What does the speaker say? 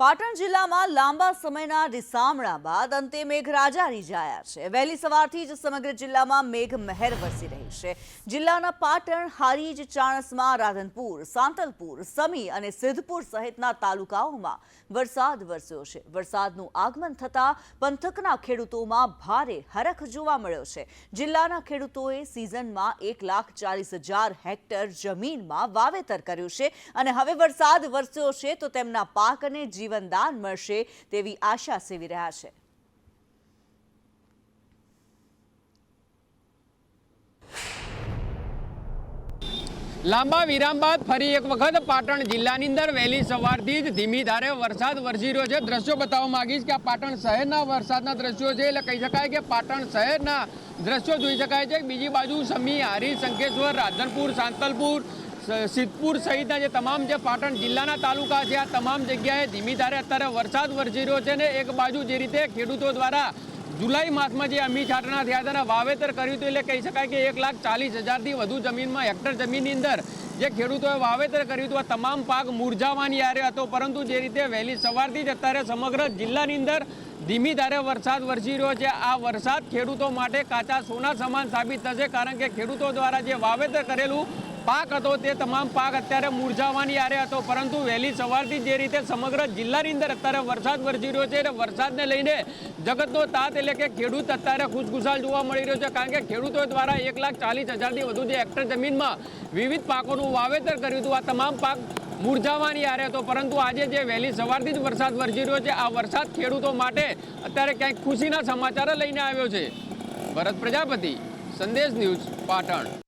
પાટણ જિલ્લામાં લાંબા સમયના રિસામણા બાદ અંતે મેઘરાજા રીઝાયા છે. વહેલી સવારથી જ સમગ્ર જિલ્લામાં મેઘ મહેર વરસી રહી છે. જિલ્લાના પાટણ હારીજ ચાણસમાં રાધનપુર, સાંતલપુર, સમી અને સિદ્ધપુર સહિતના તાલુકાઓમાં વરસાદ વરસ્યો છે. વરસાદનું આગમન થતાં પંથકના ખેડૂતોમાં ભારે હરખ જોવા મળ્યો છે. જિલ્લાના ખેડૂતોએ સિઝનમાં એક લાખ ચાલીસ હજાર હેક્ટર જમીનમાં વાવેતર કર્યું છે અને હવે વરસાદ વરસ્યો છે તો તેમના પાકને જીવનદાન મળશે તેવી આશા સેવી રહ્યા છે. લાંબા વિરામ બાદ ફરી એક વખત પાટણ જિલ્લાની અંદર વહેલી સવારથી જ ધીમી ધારે વરસાદ વરસી રહ્યો છે. દ્રશ્યો બતાવવા માંગીશ કે આ પાટણ શહેરના વરસાદના દ્રશ્યો છે એટલે કહી શકાય કે પાટણ શહેરના દ્રશ્યો જોઈ શકાય છે. બીજી બાજુ સમી, હારી, શંકેશ્વર, રાધનપુર, સાંતલપુર સિદ્ધપુર સહિતના જે તમામ જે પાટણ જિલ્લાના તાલુકા છે, આ તમામ જગ્યાએ ધીમી ધારે અત્યારે વરસાદ વરસી રહ્યો છે ને એક બાજુ જે રીતે ખેડૂતો દ્વારા જુલાઈ માસમાં જે અમી છાંટણા થયા હતા વાવેતર કર્યું હતું, એટલે કહી શકાય કે એક લાખ ચાલીસ હજારથી વધુ જમીનમાં, હેક્ટર જમીનની અંદર જે ખેડૂતોએ વાવેતર કર્યું હતું, આ તમામ પાક મુરઝાવાની આરે હતો. પરંતુ જે રીતે વહેલી સવારથી જ અત્યારે સમગ્ર જિલ્લાની અંદર ધીમી ધારે વરસાદ વરસી રહ્યો છે. આ વરસાદ ખેડૂતો માટે કાચા સોના સમાન સાબિત થશે, કારણ કે ખેડૂતો દ્વારા જે વાવેતર કરેલું પાક હતો તે તમામ પાક અત્યારે મુરઝાવાની આરે હતો. પરંતુ વહેલી સવારથી જે રીતે સમગ્ર જિલ્લાની અંદર અત્યારે વરસાદ વરસી રહ્યો છે અને વરસાદને લઈને જગતનો તાત એટલે કે ખેડૂત અત્યારે ખુશખુશાલ જોવા મળી રહ્યો છે. કારણ કે ખેડૂતો દ્વારા એક લાખ ચાલીસ હજારથી વધુ જે હેક્ટર જમીનમાં વિવિધ પાકોનું વાવેતર કર્યું હતું. આ તમામ પાક મુરઝાવાની આરે હતો. પરંતુ આજે જે વહેલી સવારથી જ વરસાદ વરસી રહ્યો છે. આ વરસાદ ખેડૂતો માટે અત્યારે ક્યાંક ખુશીના સમાચાર લઈને આવ્યો છે. ભરત પ્રજાપતિ, સંદેશ ન્યૂઝ પાટણ.